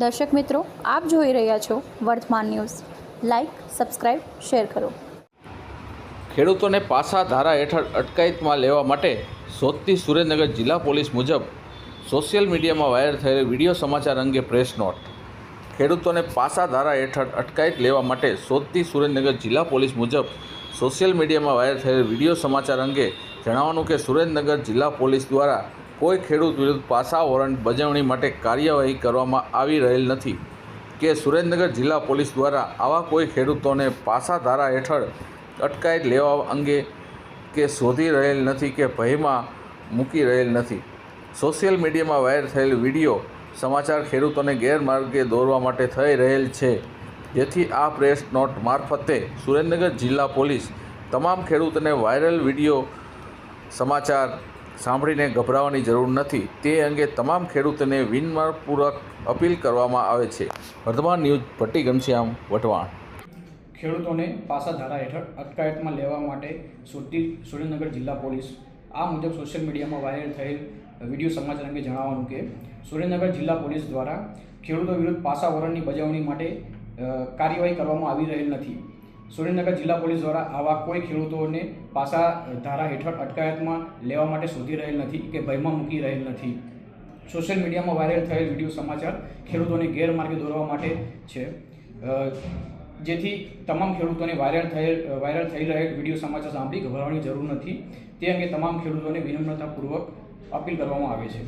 દર્શક મિત્રો, આપ જોઈ રહ્યા છો વર્તમાન ન્યૂઝ. લાઇક સબસ્ક્રાઇબ શેર કરો. ખેડૂતોને પાસા ધારા હેઠળ અટકાયતમાં લેવા માટે શોધતી સુરેન્દ્રનગર જિલ્લા પોલીસ મુજબ સોશિયલ મીડિયામાં વાયર થયેલ વીડિયો સમાચાર અંગે પ્રેસ નોટ. ખેડૂતોને પાસા ધારા હેઠળ અટકાયત લેવા માટે શોધતી સુરેન્દ્રનગર જિલ્લા પોલીસ મુજબ સોશિયલ મીડિયામાં વાયર થયેલ વીડિયો સમાચાર અંગે જણાવવાનું કે સુરેન્દ્રનગર જિલ્લા પોલીસ દ્વારા કોઈ ખેડૂત વિરુદ્ધ પાસા, વોરંટ બજવણી માટે કાર્યવાહી કરવામાં આવી રહેલ નથી કે સુરેન્દ્રનગર જિલ્લા પોલીસ દ્વારા આવા કોઈ ખેડૂતોને પાસા ધારા હેઠળ અટકાયત લેવા અંગે કે શોધી રહેલ નથી કે ભયમાં મૂકી રહેલ નથી. સોશિયલ મીડિયામાં વાયર થયેલ વીડિયો સમાચાર ખેડૂતોને ગેરમાર્ગે દોરવા માટે થઈ રહેલ છે. જેથી આ પ્રેસ નોટ મારફતે સુરેન્દ્રનગર જિલ્લા પોલીસ તમામ ખેડૂતોને વાયરલ વીડિયો, સમાચાર સાંભળીને ગભરાવાની જરૂર નથી. તે અંગે તમામ ખેડૂતોને વિનમ્રપૂર્વક અપીલ કરવામાં આવે છે. વર્ધમાન ન્યૂઝ, ભટ્ટી ઘનશ્યામ વટવાણ ખેડૂતોને પાસા ધારા હેઠળ અટકાયતમાં લેવા માટે સુરતી સુરેન્દ્રનગર જિલ્લા પોલીસ આ મુજબ સોશિયલ મીડિયામાં વાયરલ થયેલ વીડિયો સમાચાર અંગે જણાવવાનું કે, સુરેન્દ્રનગર જિલ્લા પોલીસ દ્વારા ખેડૂતો વિરુદ્ધ પાસા વોરંટની બજાવણી માટે કાર્યવાહી કરવામાં આવી રહેલ નથી. સુરેન્દ્રનગર જિલ્લા પોલીસ દ્વારા આવા કોઈ ખેડૂતોને પાસા ધારા હેઠળ અટકાયતમાં લેવા માટે શોધી રહેલ નથી કે ભયમાં મૂકી રહેલ નથી. સોશિયલ મીડિયામાં વાયરલ થયેલ વીડિયો સમાચાર ખેડૂતોને ગેરમાર્ગે દોરવા માટે છે. જેથી તમામ ખેડૂતોને વાયરલ થયેલ, વાયરલ થઈ રહેલ વીડિયો સમાચાર સાંભળી ગભરાવાની જરૂર નથી. તે અંગે તમામ ખેડૂતોને વિનમ્રતાપૂર્વક અપીલ કરવામાં આવે છે.